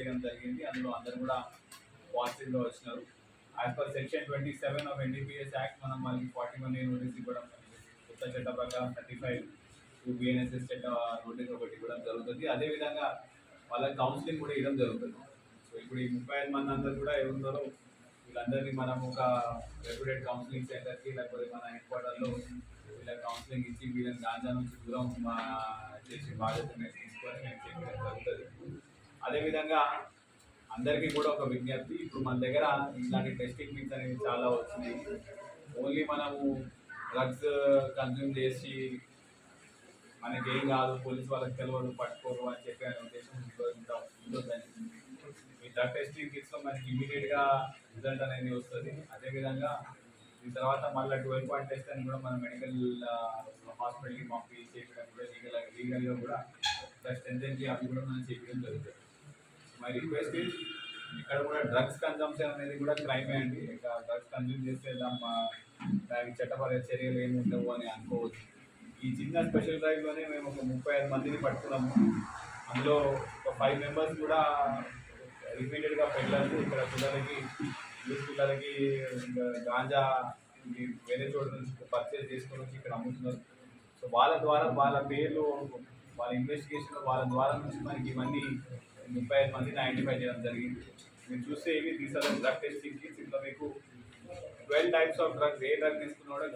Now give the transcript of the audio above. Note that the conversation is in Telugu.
చేయడం జరిగింది. అందులో అందరు కూడా పాజిటివ్గా వచ్చినారు. As per section twenty seven of NDPS act మనం వాళ్ళకి ఫార్టీ వన్ ఏ నోటీస్ ఇవ్వడం కొత్త చట్ట ప్రకారం థర్టీ ఫైవ్ టూ బిఎన్ఎస్ఎస్ చట్ట నోటీస్ ఒకటి ఇవ్వడం జరుగుతుంది. అదేవిధంగా వాళ్ళ కౌన్సిలింగ్ కూడా ఇవ్వడం జరుగుతుంది. సో ఇప్పుడు ఈ ముప్పై ఐదు మంది అందరూ కూడా ఎవరున్నారో వీళ్ళందరినీ మనం ఒక రెప్యూటెడ్ కౌన్సిలింగ్ సెంటర్కి లేకపోతే మన హెడ్ క్వార్టర్లో వీళ్ళకి కౌన్సిలింగ్ ఇచ్చి వీళ్ళని గాంజా నుంచి దూరం మా చేసే బాధ్యత మేము తీసుకొని మేము చేయడం జరుగుతుంది. అదేవిధంగా అందరికీ కూడా ఒక విజ్ఞప్తి. ఇప్పుడు మన దగ్గర ఇలాంటి టెస్టింగ్ కిట్స్ అనేవి చాలా వచ్చినాయి. ఓన్లీ మనము డ్రగ్స్ కన్జ్యూమ్ చేసి మనకేం కాదు పోలీస్ వాళ్ళకి తెలియదు పట్టుకోరు అని చెప్పి అనే ఉద్దేశం ఉండొద్దని ఈ డ్రగ్ టెస్టింగ్ కిట్స్లో మనకి ఇమీడియట్గా రిజల్ట్ అనేది వస్తుంది. అదేవిధంగా దీని తర్వాత మళ్ళీ ట్వెల్వ్ పాయింట్ టెస్ట్ అని కూడా మనం మెడికల్ హాస్పిటల్కి పంపి చేయడం కూడా లీగల్ లీగల్గా కూడా ప్లస్ టెన్త్ అవి కూడా మనం చేయడం జరుగుతుంది. మై రిక్వెస్ట్ ఇస్ ఇక్కడ కూడా డ్రగ్స్ కన్జంప్షన్ అనేది కూడా క్రైమే అండి. ఇంకా డ్రగ్స్ కన్జ్యూమ్ చేస్తే మా దానికి చట్టపర చర్యలు ఏమి ఉండవు అని అనుకోవచ్చు. ఈ చిన్న స్పెషల్ డ్రైవ్లోనే మేము ఒక ముప్పై ఐదు మందిని పట్టుకున్నాము. అందులో ఒక ఫైవ్ మెంబర్స్ కూడా రిపీటెడ్గా పిల్లలు ఇక్కడ పిల్లలకి యూత్ పిల్లలకి గాంజా వేరే చోట నుంచి పర్చేస్ చేసుకొని వచ్చి ఇక్కడ అమ్ముతున్నారు. సో వాళ్ళ ద్వారా వాళ్ళ పేర్లు వాళ్ళ ఇన్వెస్టిగేషన్ వాళ్ళ ద్వారా నుంచి మనకి ఇవన్నీ ముప్పై ఐదు మందిని ఐడెంటిఫై చేయడం జరిగింది. మీరు చూస్తే ఇవి తీసారు డ్రగ్ టెస్టింగ్కి కిట్స్ మీకు ట్వెల్వ్ టైప్స్ ఆఫ్ డ్రగ్స్ ఏ డ్రగ్ తీసుకున్నాడో